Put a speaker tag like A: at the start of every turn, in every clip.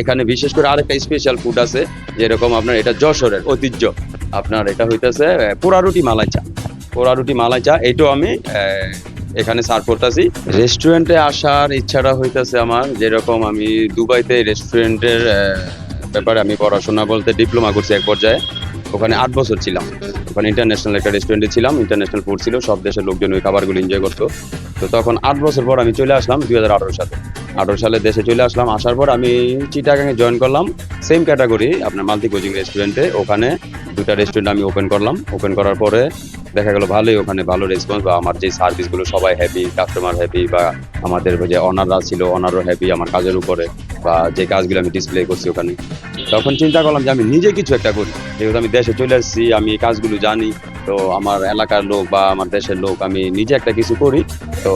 A: এখানে বিশেষ করে আরেকটা স্পেশাল ফুড আছে, যেরকম আপনার এটা যশোরের ঐতিহ্য। আপনার এটা হইতেছে পোড়া রুটি মালাই চা। পোড়া রুটি মালাই চা এটাও আমি এখানে সার্ভ করতেছি। রেস্টুরেন্টে আসার ইচ্ছাটা হইতেছে আমার, যেরকম আমি দুবাইতে রেস্টুরেন্টের ব্যাপারে আমি পড়াশোনা বলতে ডিপ্লোমা করছি এক পর্যায়ে। ওখানে আট বছর ছিলাম। ওখানে ইন্টারন্যাশনাল একটা রেস্টুরেন্টে ছিলাম। ইন্টারন্যাশনাল ফুড ছিল, সব দেশের লোকজন ওই খাবারগুলো এনজয় করতো। তো তখন আট বছর পর আমি চলে আসলাম দুই হাজার আঠারো সালে। আঠারো সালে দেশে চলে আসলাম, আসার পর আমি চিটাগাঙে জয়েন করলাম। সেম ক্যাটাগরি আপনার মাল্টি কোচিং রেস্টুরেন্টে ওখানে দুটা রেস্টুরেন্ট আমি ওপেন করলাম। ওপেন করার পরে দেখা গেল ভালোই ওখানে ভালো রেসপন্স বা আমার যে সার্ভিসগুলো সবাই হ্যাপি কাস্টমার হ্যাপি বা আমাদের যে অনাররা ছিল অনারও হ্যাপি আমার কাজের উপরে বা যে কাজগুলো আমি ডিসপ্লে করছি ওখানে। তখন চিন্তা করলাম যে আমি নিজে কিছু একটা করি। যেহেতু আমি দেশে চলে আসছি, আমি এই কাজগুলো জানি, তো আমার এলাকার লোক বা আমার দেশের লোক, আমি নিজে একটা কিছু করি, তো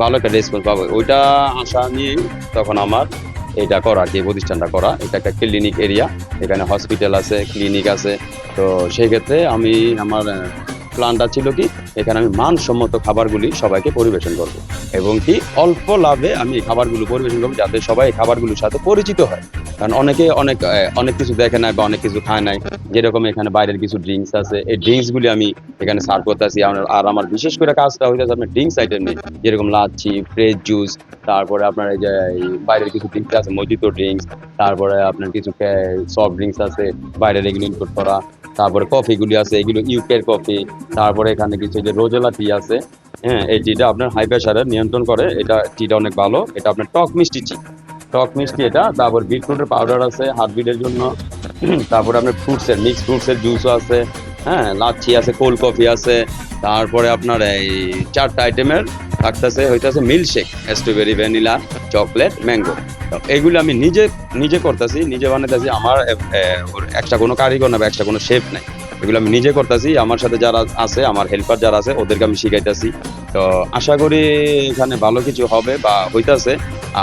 A: ভালো একটা রেসপন্স পাবো। ওইটা আশা নিয়ে তখন আমার এটা করা, যে প্রতিষ্ঠানটা করা। এটা একটা ক্লিনিক এরিয়া এখানে হসপিটাল আছে ক্লিনিক আছে। তো সেই ক্ষেত্রে আমি আমার প্ল্যানটা ছিল কি, এখানে আমি মানসম্মত খাবারগুলি সবাইকে পরিবেশন করব। এবং কি, অল্প লাভে আমি এই খাবারগুলো পরিবেশন করব যাতে সবাই এই খাবারগুলোর সাথে পরিচিত হয়। কারণ অনেকে অনেক অনেক কিছু দেখে নাই বা অনেক কিছু খায় নাই। যেরকম এখানে বাইরের কিছু ড্রিঙ্কস আছে, এই ড্রিঙ্কসগুলি আমি এখানে সার্ভ করতেছি। আর আমার বিশেষ করে কাজটা হইতেছে আপনার ড্রিঙ্কস আইটেম নিয়ে। যেরকম লাচ্ছি ফ্রেশ জুস তারপরে আপনার এই যে বাইরের কিছু ড্রিঙ্কস আছে মজিতো ড্রিঙ্কস তারপরে আপনার কিছু সফট ড্রিঙ্কস আছে, বাইরের এগুলো ইনপুট করা, তারপরে কফিগুলি আছে, এগুলো ইউকের কফি তারপরে এখানে কিছু যে রোজেলা টি আছে হ্যাঁ এই টিটা আপনার হাই প্রেশারের নিয়ন্ত্রণ করে, এটা টিটা অনেক ভালো, এটা আপনার টক মিষ্টি টি টক মিষ্টি এটা, তারপর বিটরুটের পাউডার আছে হার্টবিটের জন্য, তারপরে আপনার ফ্রুটসের মিক্স ফ্রুটসের জুসও আছে হ্যাঁ লাচ্ছি আছে কোল্ড কফি আছে, তারপরে আপনার এই চারটা আইটেমের থাকতেছে, হইতেছে milkshake strawberry vanilla chocolate mango এগুলো আমি নিজে নিজে করতেছি, নিজে বানাইতেছি, আমার একটা কোনো কারিগর না বা একটা কোনো শেফ নাই। এগুলো আমি নিজে করতেছি, আমার সাথে যারা আছে, আমার হেল্পার যারা আছে, ওদেরকে আমি শিখাইতেছি। তো আশা করি এখানে ভালো কিছু হবে বা হইতাছে।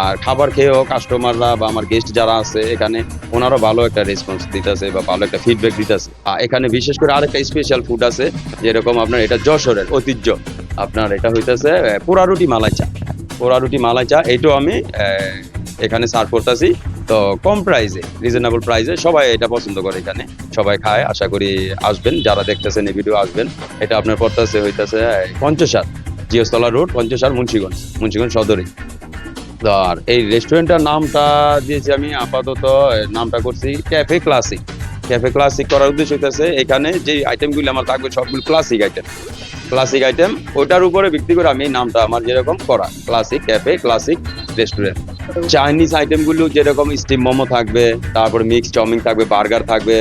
A: আর খাবার খেয়েও কাস্টমাররা বা আমার গেস্ট যারা আছে এখানে, ওনারও ভালো একটা রেসপন্স দিতেছে বা ভালো একটা ফিডব্যাক দিতেছে। আর এখানে বিশেষ করে আরেকটা স্পেশাল ফুড আছে, যেরকম আপনার এটা যশোরের ঐতিহ্য। আপনার এটা হইতেছে পোড়া রুটি মালাই চা। পোড়া রুটি মালাই চা এইটাও আমি এখানে সার্ভ করতেছি। তো কম প্রাইসে রিজনেবল প্রাইসে সবাই এটা পছন্দ করে এখানে। সবাই খায়, আশা করি আসবেন। যারা দেখতেছেন এই ভিডিও আসবেন, এটা আপনার পড়তেছে, হইতেছে পঞ্চসার জিওস্তলা রোড পঞ্চসার মুন্সিগঞ্জ মুন্সিগঞ্জ সদরে। আর এই রেস্টুরেন্টটার নামটা দিয়েছি আমি আপাতত নামটা করছি ক্যাফে ক্লাসিক ক্যাফে ক্লাসিক করার উদ্দেশ্য হইতেছে, এখানে যে আইটেমগুলি আমার থাকবে সবগুলো ক্লাসিক আইটেম ক্লাসিক আইটেম ওইটার উপরে ভিত্তি করে আমি নামটা আমার যেরকম করা। Classic cafe classic restaurant Chinese আইটেমগুলো যেরকম স্টিম মোমো থাকবে, তারপরে মিক্স চাউমিন থাকবে বার্গার থাকবে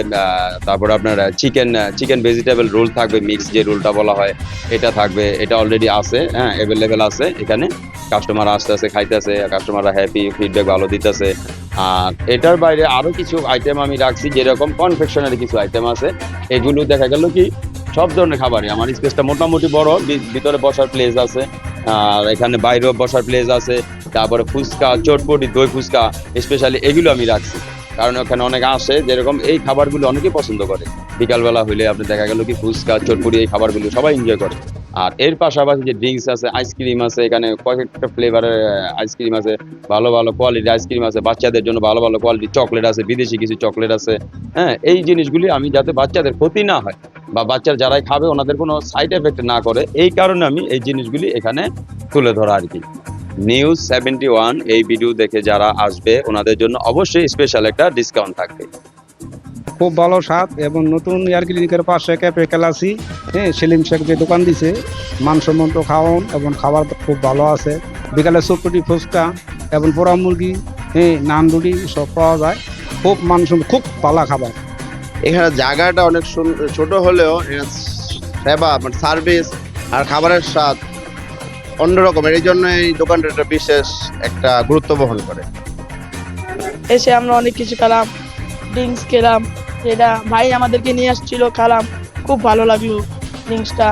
A: তারপরে আপনার চিকেন চিকেন ভেজিটেবল রোল থাকবে মিক্স যে রোলটা বলা হয়, এটা থাকবে, এটা অলরেডি আছে হ্যাঁ অ্যাভেলেবেল আছে, এখানে কাস্টমার আসতে আসে খাইতেছে কাস্টমাররা হ্যাপি ফিডব্যাক ভালো দিতেছে। আর এটার বাইরে আরও কিছু আইটেম আমি রাখছি, যেরকম কনফেকশনারি কিছু আইটেম আছে, এগুলো দেখা গেল কি, সব ধরনের খাবারই, আমার স্পেসটা মোটামুটি বড় ভিতরে বসার প্লেস আছে। আর এখানে বাইরেও বসার প্লেস আছে, তারপরে ফুচকা, চটপটি, দই ফুচকা স্পেশালি এগুলো আমি রাখছি। কারণ ওখানে অনেক আসে, যেরকম এই খাবারগুলো অনেকেই পছন্দ করে। বিকালবেলা হইলে আপনি দেখা গেল কি ফুচকা, চটপটি, এই খাবারগুলো সবাই এনজয় করে। আর এর পাশাপাশি যে ড্রিঙ্কস আছে আইসক্রিম আছে, এখানে কয়েকটা ফ্লেভারের আইসক্রিম আছে, ভালো ভালো কোয়ালিটির আইসক্রিম আছে, বাচ্চাদের জন্য ভালো ভালো কোয়ালিটির চকলেট আছে, বিদেশি কিছু চকলেট আছে। হ্যাঁ এই জিনিসগুলি আমি যাতে বাচ্চাদের ক্ষতি না হয়। বা বাচ্চারা যারাই খাবে ওনাদের কোনো সাইড এফেক্ট না করে, এই কারণে আমি এই জিনিসগুলি এখানে তুলে ধরা আর কি। নিউজ সেভেন্টি ওয়ান এই ভিডিও দেখে যারা আসবে, ওনাদের জন্য অবশ্যই স্পেশাল একটা ডিসকাউন্ট থাকবে।
B: খুব ভালো স্বাদ এবং নতুন এয়ার ক্লিনিকের পাশে ক্যাফে ক্লাসি হ্যাঁ সেলিম শেখ যে দোকান দিছে, মানসম্মত খাওয়ান এবং খাবার খুব ভালো আছে। বিকালে চটপটি ফুচকা এবং পোড়া মুরগি হ্যাঁ নান রুটি সব পাওয়া যায়। খুব মানসম্মত, খুব ভালো খাবার।
C: এখানে জায়গাটা অনেক ছোট হলেও সেবা মানে সার্ভিস আর খাবারের স্বাদ অন্যরকমের। এই জন্য এই দোকানটা একটা বিশেষ একটা গুরুত্ব বহন করে।
D: এসে আমরা অনেক কিছু খেলাম ড্রিঙ্কস খেলাম এটা ভাই আমাদেরকে নিয়ে আসছিল, খেলাম। খুব ভালো লাগল ড্রিঙ্কসটা